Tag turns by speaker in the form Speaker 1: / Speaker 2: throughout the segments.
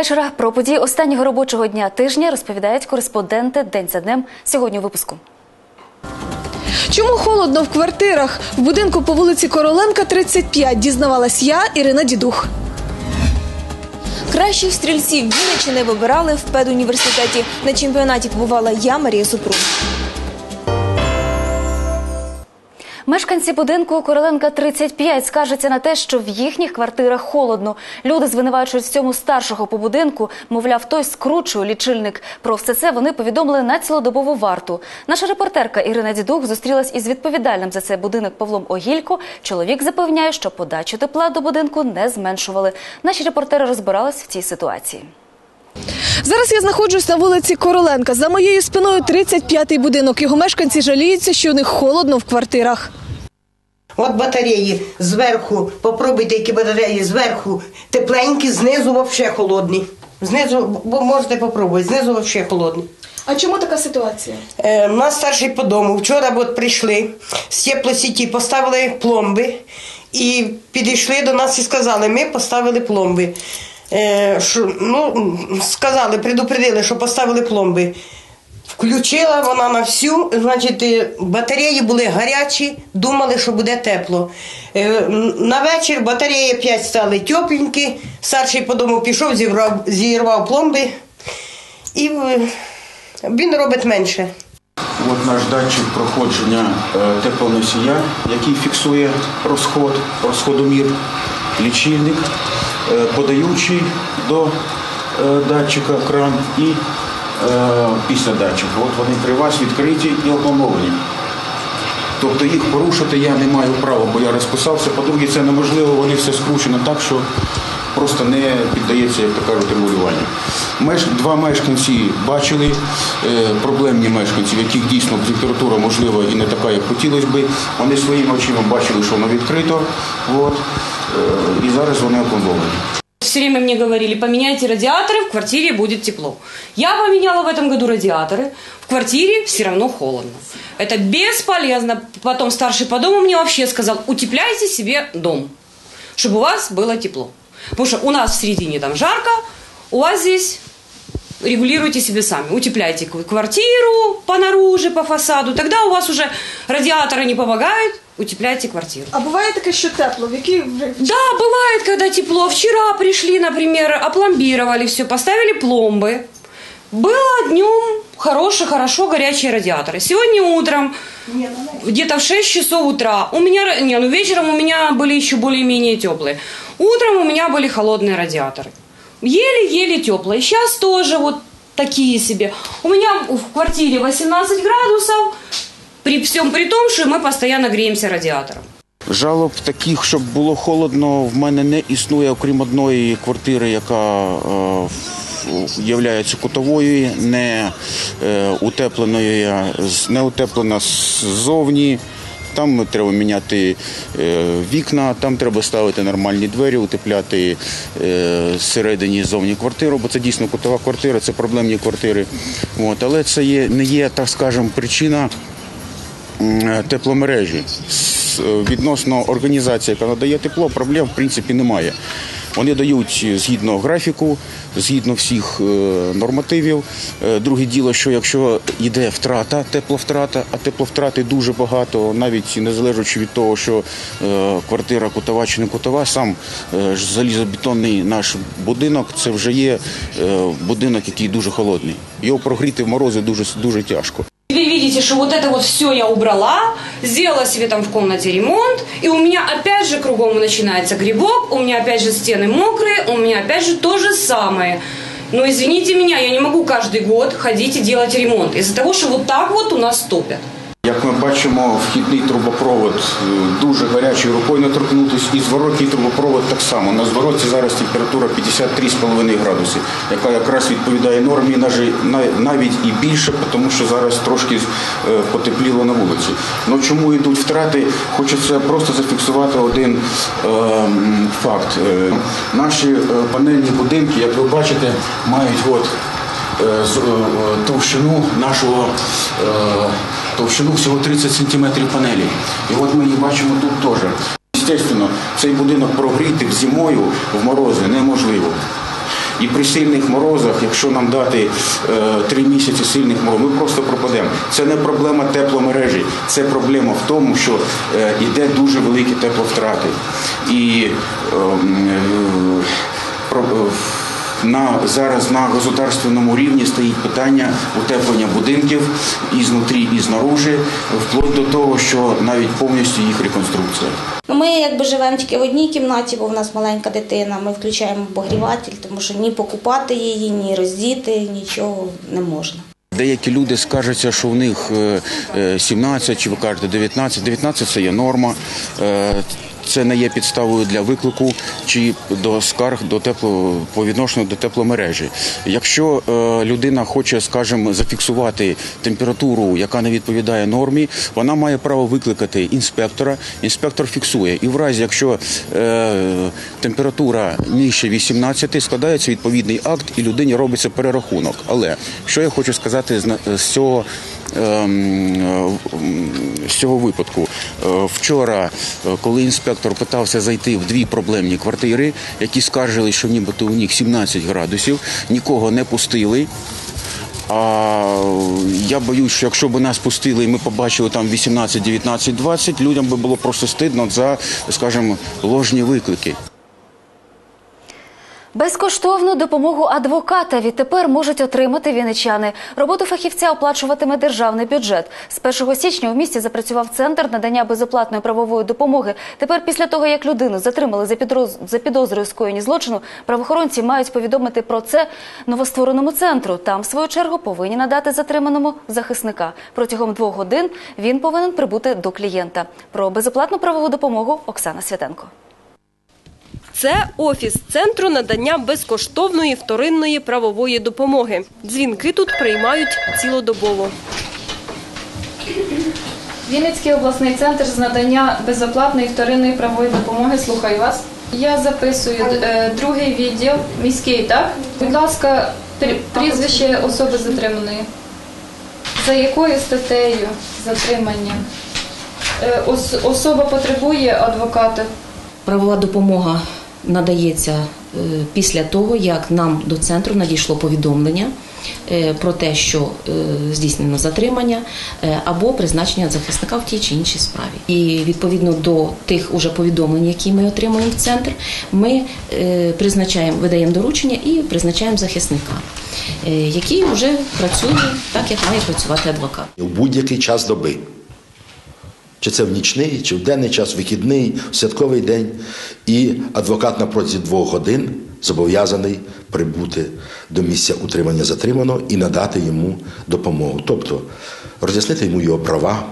Speaker 1: вечора. Про події останнього робочого дня тижня розповідають кореспонденти день за днем сьогодні у випуску.
Speaker 2: Чому холодно в квартирах? В будинку по вулиці Короленка, 35, дізнавалась я, Ірина Дідух.
Speaker 3: Кращих стрільців Вінниччини вибирали в педуніверситеті. На чемпіонаті побувала я, Марія Супрун.
Speaker 1: Мешканці будинку Короленка 35 скаржаться на те, що в їхніх квартирах холодно. Люди звинувачують в цьому старшого по будинку. Мовляв, той скручує лічильник. Про все це вони повідомили на цілодобову варту. Наша репортерка Ірина Дідух зустрілась із відповідальним за цей будинок Павлом Огілько. Чоловік запевняє, що подачу тепла до будинку не зменшували. Наші репортери розбирались в цій ситуації.
Speaker 2: Зараз я знаходжусь на вулиці Короленка. За моєю спиною 35-й будинок. Його мешканці жаліються, що у них холодно в квартирах.
Speaker 4: От батареї зверху, попробуйте, які батареї зверху тепленькі, знизу взагалі холодні. Знизу, бо можете попробувати, знизу взагалі холодні.
Speaker 2: А чому така ситуація?
Speaker 4: Е, у нас старший по дому. Вчора от прийшли з теплосіті, поставили пломби і підійшли до нас і сказали, ми поставили пломби. Е, що, ну, сказали, предупредили, що поставили пломби. Включила вона на всю, значить, е, батареї були гарячі, думали, що буде тепло. Е, На вечір батареї 5 стали тепленькі, старший по дому пішов, зірвав, зірвав пломби, і е, він робить менше.
Speaker 5: От наш датчик проходження теплоносія, який фіксує розход, розходомір, лічильник, подаючий до датчика кран і після датчика. От вони при вас відкриті і опломбовані. Тобто їх порушити я не маю права, бо я розписався. По-друге, це неможливо, вони все скручено так, що просто не піддається, як то кажуть, регулюванню. Меш... Два мешканці бачили, е, проблемні мешканці, в яких дійсно температура, можливо, і не така, як хотілося би. Вони своїми очима бачили, що воно відкрито. От, е, і зараз вони опломбовані.
Speaker 6: Все время мне говорили, поменяйте радиаторы, в квартире будет тепло. Я поменяла в этом году радиаторы, в квартире все равно холодно. Это бесполезно. Потом старший по дому мне вообще сказал, утепляйте себе дом, чтобы у вас было тепло. Потому что у нас в середине там жарко, у вас здесь регулируйте себе сами. Утепляйте кв- квартиру по наружу, по фасаду. Тогда у вас уже радиаторы не помогают, утепляйте квартиру.
Speaker 2: А буває таке, що тепло, в якій
Speaker 6: Да, бывает, когда тепло. Вчера пришли, например, опломбировали все, поставили пломбы. Было днем хорошие, хорошо горячие радиаторы. Сегодня утром, где-то в 6 часов утра, у меня, не, ну вечером у меня были еще более-менее теплые. Утром у меня были холодные радиаторы. Еле-еле теплые. Сейчас тоже вот такие себе. У меня в квартире 18 градусов, при всем при том, что мы постоянно греемся радиатором.
Speaker 5: Жалоб таких, щоб було холодно, в мене не існує, окрім одної квартири, яка е, є кутовою, не е, утепленою, не утеплена ззовні. Там треба міняти е, вікна, там треба ставити нормальні двері, утепляти всередині зовні квартиру, бо це дійсно кутова квартира, це проблемні квартири. От, але це є, не є, так скажемо, причина тепломережі. Відносно організації, яка надає тепло, проблем в принципі немає. Вони дають згідно графіку, згідно всіх е, нормативів. Е, Друге діло, що якщо йде втрата, тепловтрата, а тепловтрати дуже багато, навіть незалежно від того, що е, квартира кутова чи не кутова, сам е, залізобетонний наш будинок це вже є е, будинок, який дуже холодний. Його прогріти в морози дуже дуже тяжко.
Speaker 6: Вы видите, что вот это вот все я убрала, сделала себе там в комнате ремонт, и у меня опять же кругом начинается грибок, у меня опять же стены мокрые, у меня опять же то же самое. Но извините меня, я не могу каждый год ходить и делать ремонт из-за того, что вот так вот у нас топят.
Speaker 5: Як ми бачимо, вхідний трубопровод е, дуже гарячою рукою не торкнутися, і зворотній трубопровод так само. На звороті зараз температура 53,5 градуси, яка якраз відповідає нормі, навіть- і більше, тому що зараз трошки е, потепліло на вулиці. Ну чому йдуть втрати? Хочеться просто зафіксувати один е, факт. Наші панельні будинки, як ви бачите, мають от товщину нашого е, товщину всього 30 сантиметрів панелі. І от ми її бачимо тут теж. Звісно, цей будинок прогріти зимою в морози неможливо. І при сильних морозах, якщо нам дати е, три місяці сильних морозів, ми просто пропадемо. Це не проблема тепломережі, це проблема в тому, що е, йде дуже великі тепловтрати. І ем, е, е, на зараз на государственному рівні стоїть питання утеплення будинків і знутрі, і знаружи, вплоть до того, що навіть повністю їх реконструкція.
Speaker 7: Ну, Ми якби живемо тільки в одній кімнаті, бо в нас маленька дитина. Ми включаємо обогріватель, тому що ні покупати її, ні роздіти, нічого не можна.
Speaker 5: Деякі люди скаржаться, що в них е, е, 17, чи ви кажете 19. 19 – це є норма. Це не є підставою для виклику чи до скарг до тепло по відношенню до тепломережі. Якщо е, людина хоче, скажімо, зафіксувати температуру, яка не відповідає нормі, вона має право викликати інспектора. Інспектор фіксує. І в разі, якщо е, температура нижче 18, складається відповідний акт, і людині робиться перерахунок. Але що я хочу сказати з цього. Ем, е, З цього випадку Е, вчора, е, коли інспектор питався зайти в дві проблемні квартири, які скаржили, що нібито у них 17 градусів, нікого не пустили. А я боюсь, що якщо б нас пустили і ми побачили там 18, 19, 20, людям би було просто стидно за, скажімо, ложні виклики.
Speaker 1: Безкоштовну допомогу адвоката відтепер можуть отримати вінничани. Роботу фахівця оплачуватиме державний бюджет. З 1 січня у місті запрацював центр надання безоплатної правової допомоги. Тепер, після того як людину затримали за підроз... за підозрою скоєння злочину, правоохоронці мають повідомити про це новоствореному центру. Там, в свою чергу, повинні надати затриманому захисника. Протягом двох годин він повинен прибути до клієнта. Про безоплатну правову допомогу Оксана Святенко.
Speaker 8: Це офіс центру надання безкоштовної вторинної правової допомоги. Дзвінки тут приймають цілодобово.
Speaker 9: Вінницький обласний центр з надання безоплатної вторинної правової допомоги. Слухаю вас. Я записую е, другий відділ, міський, так? Будь ласка, прізвище особи затриманої. За якою статтею затримання? Е, особа потребує адвоката.
Speaker 10: Правова допомога надається е, після того, як нам до центру надійшло повідомлення е, про те, що е, здійснено затримання або призначення захисника в тій чи іншій справі. І відповідно до тих уже повідомлень, які ми отримуємо в центр, ми призначаємо, видаємо доручення і призначаємо захисника, який вже працює так, як має працювати адвокат.
Speaker 11: у будь-який час доби. Чи це в нічний, чи в денний час, вихідний, в святковий день. І адвокат на протязі двох годин зобов'язаний прибути до місця утримання затриманого і надати йому допомогу. Тобто роз'яснити йому його права,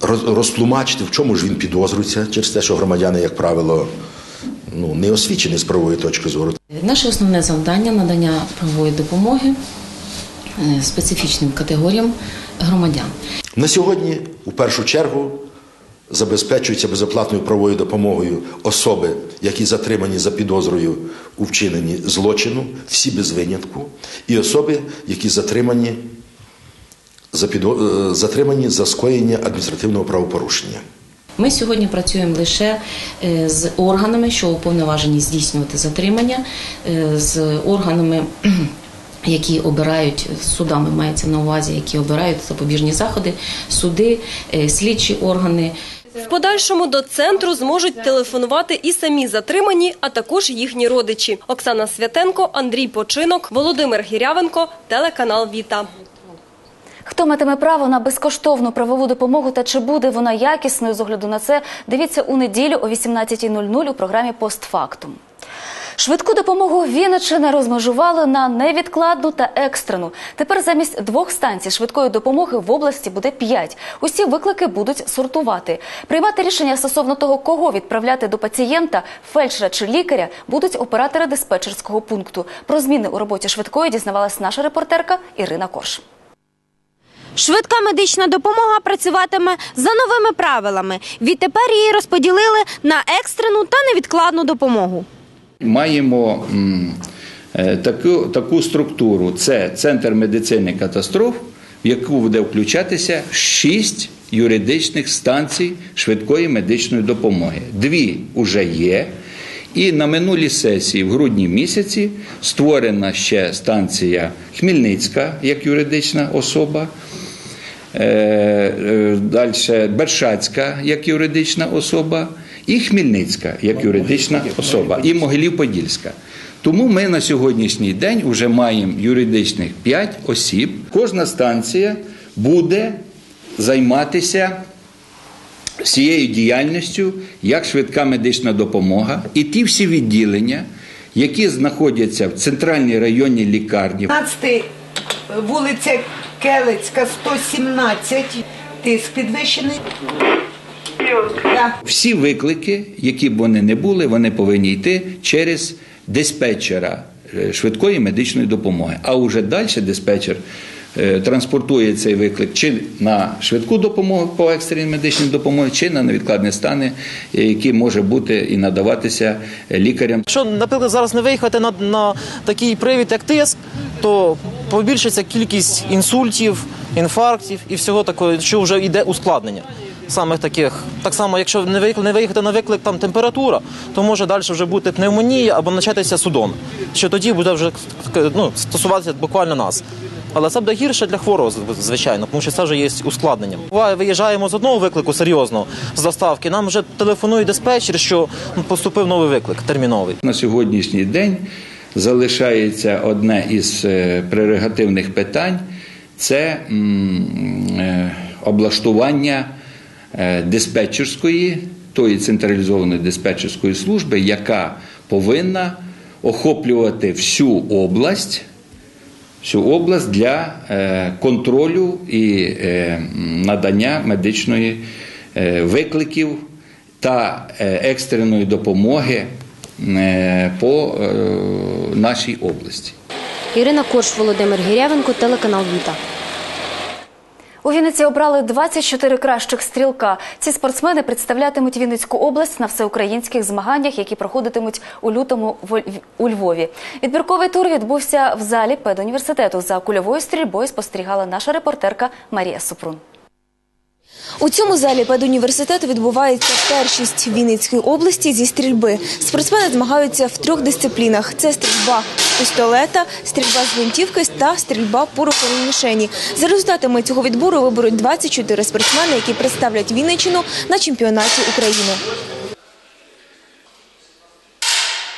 Speaker 11: роз- розтлумачити, в чому ж він підозрюється, через те, що громадяни, як правило, ну, не освічені з правової точки зору.
Speaker 10: Наше основне завдання надання правової допомоги е, специфічним категоріям громадян.
Speaker 11: На сьогодні, у першу чергу, забезпечується безоплатною правовою допомогою особи, які затримані за підозрою у вчиненні злочину, всі без винятку, і особи, які затримані за, підо- е, затримані за скоєння адміністративного правопорушення.
Speaker 10: Ми сьогодні працюємо лише е, з органами, що уповноважені здійснювати затримання, е, з органами. Які обирають судами, мається на увазі, які обирають запобіжні заходи, суди, е, слідчі органи.
Speaker 8: В подальшому до центру зможуть телефонувати і самі затримані, а також їхні родичі. Оксана Святенко, Андрій Починок, Володимир Гірявенко, телеканал Віта.
Speaker 1: Хто матиме право на безкоштовну правову допомогу та чи буде вона якісною з огляду на це, дивіться у неділю о 18.00 у програмі «Постфактум». Швидку допомогу Вінниччини розмежували на невідкладну та екстрену. Тепер замість двох станцій швидкої допомоги в області буде п'ять. Усі виклики будуть сортувати. Приймати рішення стосовно того, кого відправляти до пацієнта, фельдшера чи лікаря, будуть оператори диспетчерського пункту. Про зміни у роботі швидкої дізнавалась наша репортерка Ірина Корж.
Speaker 12: Швидка медична допомога працюватиме за новими правилами. Відтепер її розподілили на екстрену та невідкладну допомогу.
Speaker 13: Маємо е, таку, таку структуру: це центр медицини катастроф, в яку буде включатися шість юридичних станцій швидкої медичної допомоги. Дві вже є. І на минулій сесії, в грудні місяці, створена ще станція Хмельницька як юридична особа. Далі Бершацька як юридична особа, і Хмельницька як юридична особа, і Могилів-Подільська. Тому ми на сьогоднішній день вже маємо юридичних 5 осіб. Кожна станція буде займатися всією діяльністю, як швидка медична допомога, і ті всі відділення, які знаходяться в центральній районній лікарні.
Speaker 14: 15 вулиця Келицька, 117. Тиск підвищений.
Speaker 13: Всі виклики, які б вони не були, вони повинні йти через диспетчера е, швидкої медичної допомоги. А вже далі диспетчер е, транспортує цей виклик чи на швидку допомогу по екстреній медичній допомозі, чи на невідкладні стани, е, які може бути і надаватися лікарям.
Speaker 15: Якщо, наприклад, зараз не виїхати на, на такий привід, як тиск, то побільшиться кількість інсультів, інфарктів і всього такого, що вже йде ускладнення. Самих таких, так само, якщо не виїхати, не виїхати на виклик там температура, то може далі вже бути пневмонія або початися судом. Що тоді буде вже ну, стосуватися буквально нас. Але це буде гірше для хворого, звичайно, тому що це вже є ускладненням. Буває, виїжджаємо з одного виклику серйозно з доставки. Нам вже телефонує диспетчер, що поступив новий виклик терміновий.
Speaker 13: На сьогоднішній день залишається одне із е, прерогативних питань це е, облаштування диспетчерської, тої централізованої диспетчерської служби, яка повинна охоплювати всю область. Всю область для е, контролю і е, надання медичної е, викликів та е, екстреної допомоги е, по е, нашій області.
Speaker 12: Ірина Корш, Володимир Гірявенко, телеканал Віта.
Speaker 1: У Вінниці обрали 24 кращих стрілка. Ці спортсмени представлятимуть Вінницьку область на всеукраїнських змаганнях, які проходитимуть у лютому у Львові. Відбірковий тур відбувся в залі педуніверситету. За кульовою стрільбою спостерігала наша репортерка Марія Супрун.
Speaker 3: У цьому залі педуніверситету відбувається першість Вінницької області зі стрільби. Спортсмени змагаються в трьох дисциплінах: це стрільба пістолета, стрільба з гвинтівки та стрільба по руховій мішені. За результатами цього відбору виберуть 24 спортсмени, які представлять Вінниччину на чемпіонаті України.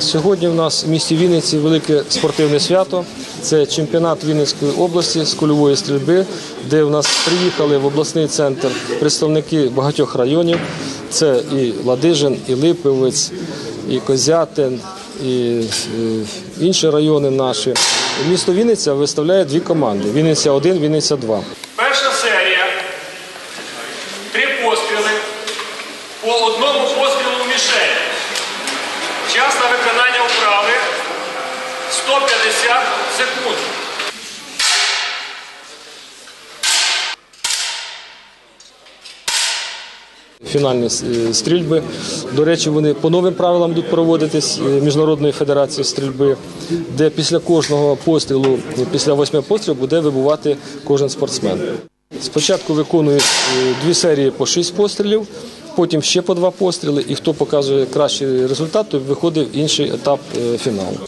Speaker 16: Сьогодні в нас в місті Вінниці велике спортивне свято. Це чемпіонат Вінницької області з кульової стрільби, де в нас приїхали в обласний центр представники багатьох районів. Це і Ладижин, і Липовець, і Козятин, і е, інші райони наші. Місто Вінниця виставляє дві команди: Вінниця 1, Вінниця 2.
Speaker 17: Перша серія. Три постріли. По одному пострілу в мішень. Час на виконання вправи 150 секунд.
Speaker 16: Фінальні е, стрільби. До речі, вони по новим правилам будуть проводитись е, Міжнародної федерації стрільби, де після кожного пострілу, е, після восьми пострілів, буде вибувати кожен спортсмен. Спочатку виконують дві серії по шість пострілів, потім ще по два постріли, і хто показує кращий результат, то виходить інший етап е, фіналу.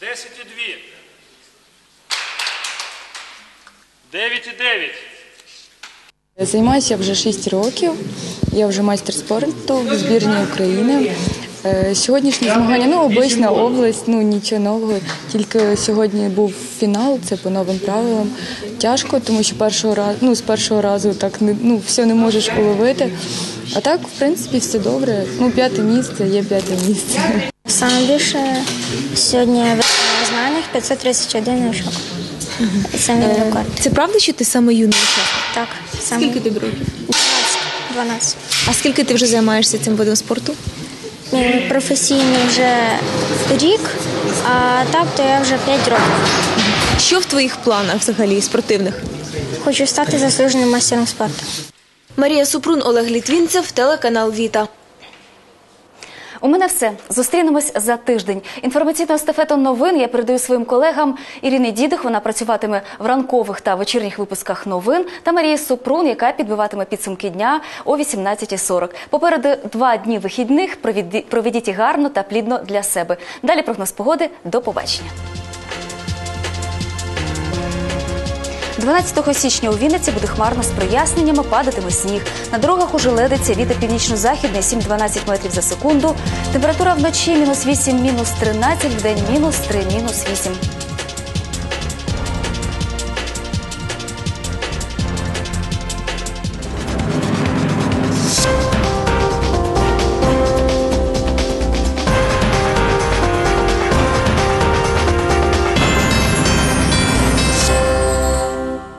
Speaker 17: 10 і 2. 9 і 9.
Speaker 18: Займаюся вже 6 років. Я вже майстер спорту в збірні України. Е, Сьогоднішні змагання, ну обична область, ну нічого нового. Тільки сьогодні був фінал, це по новим правилам. Тяжко, тому що першого разу, ну з першого разу так не ну все не можеш уловити. А так, в принципі, все добре. Ну, п'яте місце є п'яте місце.
Speaker 19: Саме більше сьогодні в змаганнях 531 мішок. Це мій
Speaker 3: Е,
Speaker 19: рекорд.
Speaker 3: Це правда, що ти саме юний учасник?
Speaker 19: Так. Саме.
Speaker 3: Скільки тобі років?
Speaker 19: 12. 12.
Speaker 3: А скільки ти вже займаєшся цим видом спорту?
Speaker 19: Ну, професійно вже рік, а так то я вже 5 років.
Speaker 3: Що в твоїх планах взагалі спортивних?
Speaker 19: Хочу стати заслуженим майстером спорту.
Speaker 3: Марія Супрун, Олег Літвінцев, телеканал Віта.
Speaker 1: У мене все. Зустрінемось за тиждень. Інформаційну естафету новин я передаю своїм колегам Ірини Дідих. Вона працюватиме в ранкових та вечірніх випусках новин. Та Марії Супрун, яка підбиватиме підсумки дня о 18.40. Попереду два дні вихідних. Проведі- Проведіть гарно та плідно для себе. Далі прогноз погоди. До побачення. 12 січня у Вінниці буде хмарно з проясненнями, падатиме сніг. На дорогах уже ледиться вітер північно-західний 7-12 метрів за секунду. Температура вночі мінус 8, мінус 13, в день мінус 3, мінус 8.